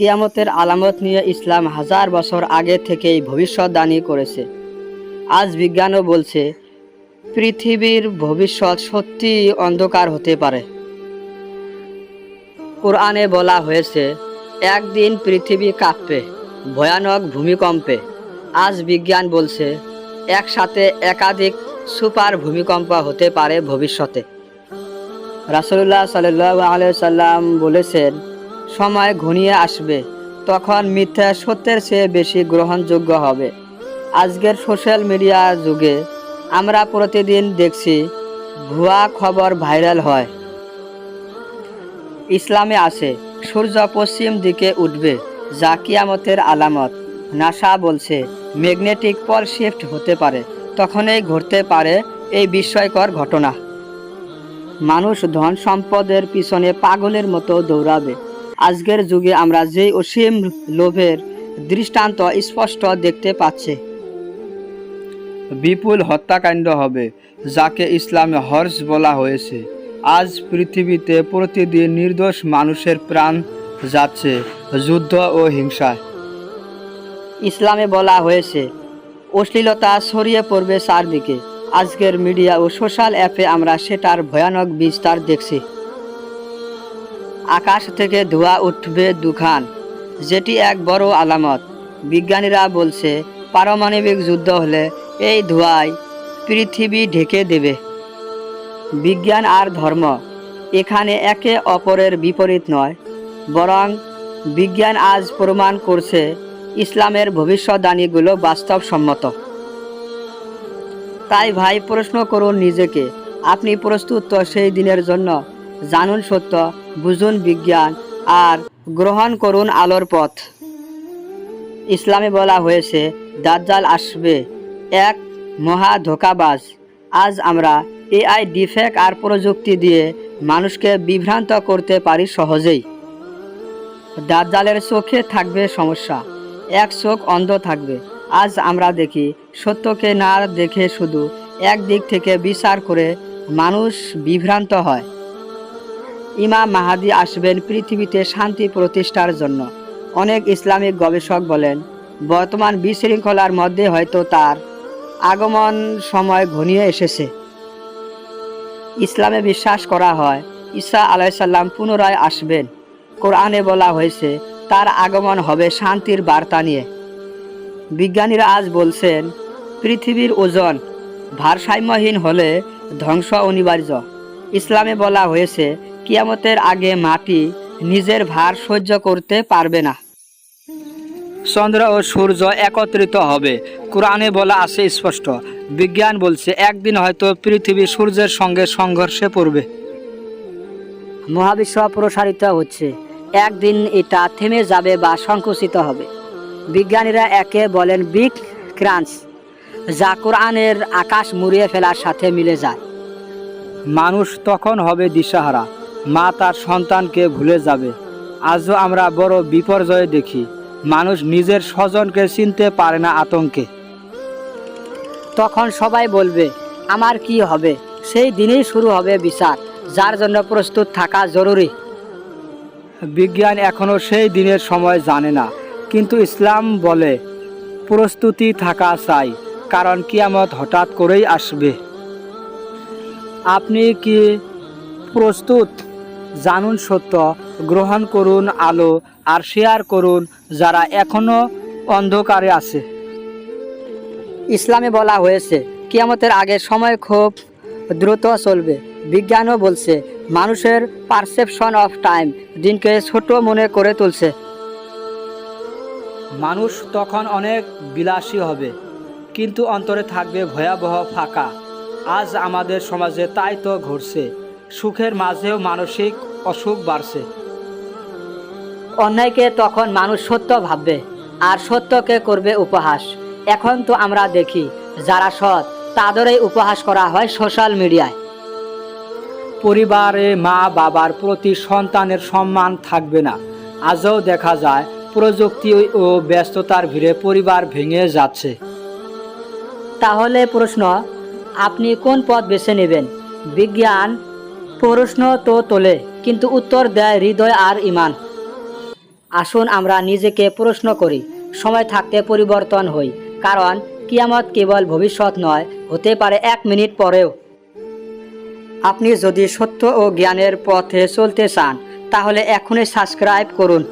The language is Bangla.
কিয়ামতের আলামত নিয়ে ইসলাম হাজার বছর আগে থেকেই ভবিষ্যৎবাণী করেছে। আজ বিজ্ঞানও বলছে, পৃথিবীর ভবিষ্যৎ সত্যি অন্ধকার হতে পারে। কোরআনে বলা হয়েছে, একদিন পৃথিবী কাঁপবে, ভয়ানক ভূমিকম্পে। আজ বিজ্ঞান বলছে, একসাথে একাধিক সুপার ভূমিকম্প হতে পারে ভবিষ্যতে। রাসুল্লাহ সাল্লাহ সাল্লাম বলেছেন সময় ঘনিয়ে আসবে, তখন মিথ্যা সত্যের চেয়ে বেশি গ্রহণযোগ্য হবে। আজকের সোশ্যাল মিডিয়া যুগে আমরা প্রতিদিন দেখছি, ভুয়া খবর ভাইরাল হয়। ইসলামে আছে সূর্য পশ্চিম দিকে উঠবে, যা কিয়ামতের আলামত। নাসা বলছে ম্যাগনেটিক পল শিফট হতে পারে, তখনই ঘটতে পারে এই বিস্ময়কর ঘটনা। মানুষ ধন সম্পদের পিছনে পাগলের মতো দৌড়াবে। আজকের যুগে আমরা যে অসীম লোভের দৃষ্টান্ত স্পষ্ট দেখতে পাচ্ছি। বিপুল হত্যাকাণ্ড হবে যাকে ইসলামে হর্ষ বলা হয়েছে। আজ পৃথিবীতে প্রতিদিন নির্দোষ মানুষের প্রাণ যাচ্ছে যুদ্ধ ও হিংসায়। ইসলামে বলা হয়েছে অশ্লীলতা ছড়িয়ে পড়বে চারদিকে। আজকের মিডিয়া ও সোশ্যাল অ্যাপে আমরা সেটার ভয়ানক বিস্তার দেখছি। আকাশ থেকে ধোঁয়া উঠবে দুখান, যেটি এক বড় আলামত। বিজ্ঞানীরা বলছে, পারমাণবিক যুদ্ধ হলে এই ধোঁয়ায় পৃথিবী ঢেকে দেবে। বিজ্ঞান আর ধর্ম এখানে একে অপরের বিপরীত নয়, বরং বিজ্ঞান আজ প্রমাণ করছে ইসলামের ভবিষ্যৎবাণীগুলো বাস্তবসম্মত। তাই ভাই, প্রশ্ন করুন নিজেকে, আপনি প্রস্তুত সেই দিনের জন্য, জানুন সত্য বুঝুন বিজ্ঞান আর গ্রহণ করুন আলোর পথ। ইসলামে বলা হয়েছে, দাজ্জাল আসবে এক মহা ধোকাবাজ। আজ আমরা এআই ডিফেক্ট আর প্রযুক্তি দিয়ে মানুষকে বিভ্রান্ত করতে পারি সহজেই। দাজ্জালের চোখে থাকবে সমস্যা, এক চোখ অন্ধ থাকবে। আজ আমরা দেখি, সত্যকে না দেখে শুধু এক দিক থেকে বিচার করে মানুষ বিভ্রান্ত হয়। ইমাম মাহাদি আসবেন পৃথিবীতে শান্তি প্রতিষ্ঠার জন্য। অনেক ইসলামিক গবেষক বলেন, বর্তমান বিশৃঙ্খলার মধ্যে হয়তো তার আগমন সময় ঘনিয়ে এসেছে। ইসলামে বিশ্বাস করা হয়, ঈসা আলাইসাল্লাম পুনরায় আসবেন। কোরআনে বলা হয়েছে, তার আগমন হবে শান্তির বার্তা নিয়ে। বিজ্ঞানীরা আজ বলছেন, পৃথিবীর ওজন ভারসাম্যহীন হলে ধ্বংস অনিবার্য। ইসলামে বলা হয়েছে কিয়ামতের আগে মাটি নিজের ভার সহ্য করতে পারবে না। চন্দ্র ও সূর্য একত্রিত হবে। কোরআনে বলা আছে স্পষ্ট। বিজ্ঞান বলছে, একদিন হয়তো পৃথিবী সূর্যের সঙ্গে সংঘর্ষে পড়বে। মহাবিশ্ব প্রসারিত হচ্ছে। একদিন এটা থেমে যাবে বা সংকুচিত হবে। বিজ্ঞানীরা একে বলেন বিগ ক্রাঞ্চ, যা কোরআনের আকাশ মুড়িয়ে ফেলার সাথে মিলে যায়। মানুষ তখন হবে দিশাহারা। মা তার সন্তানকে ভুলে যাবে। আজও আমরা বড় বিপর্যয় দেখি। মানুষ নিজের স্বজনকে চিনতে পারে না আতঙ্কে। তখন সবাই বলবে, আমার কি হবে? সেই দিনেই শুরু হবে বিচার। যার জন্য প্রস্তুত থাকা জরুরি। বিজ্ঞান এখনও সেই দিনের সময় জানে না। কিন্তু ইসলাম বলে, প্রস্তুতি থাকা চাই, কারণ কিয়ামত হঠাৎ করেই আসবে। আপনি কি প্রস্তুত? জানুন সত্য, গ্রহণ করুন আলো, আর শেয়ার করুন যারা এখনও অন্ধকারে আছে। ইসলামে বলা হয়েছে, কিয়ামতের আগে সময় খুব দ্রুত চলবে। বিজ্ঞানও বলছে, মানুষের পারসেপশন অফ টাইম দিনকে ছোট মনে করে তুলছে। মানুষ তখন অনেক বিলাসী হবে, কিন্তু অন্তরে থাকবে ভয়াবহ ফাঁকা। আজ আমাদের সমাজে তাই তো ঘটছে। সুখের মাঝেও মানসিক অসুখ বাড়ছে। অন্যায়কে তখন মানুষ সত্য ভাববে, আর সত্যকে করবে উপহাস। এখন তো আমরা দেখি, যারা সৎ, তাদেরই উপহাস করা হয় সোশ্যাল মিডিয়ায়। পরিবারে মা বাবার প্রতি সন্তানের সম্মান থাকবে না। আজও দেখা যায়, প্রযুক্তি ও ব্যস্ততার ভিড়ে পরিবার ভেঙে যাচ্ছে। তাহলে প্রশ্ন, আপনি কোন পথ বেছে নেবেন? বিজ্ঞান প্রশ্ন তো তোলে, কিন্তু উত্তর দেয় হৃদয় আর ইমান। আসুন আমরা নিজেকে প্রশ্ন করি, সময় থাকতে পরিবর্তন হই, কারণ কিয়ামত কেবল ভবিষ্যৎ নয়, হতে পারে এক মিনিট পরেও। আপনি যদি সত্য ও জ্ঞানের পথে চলতে চান, তাহলে এখনই সাবস্ক্রাইব করুন।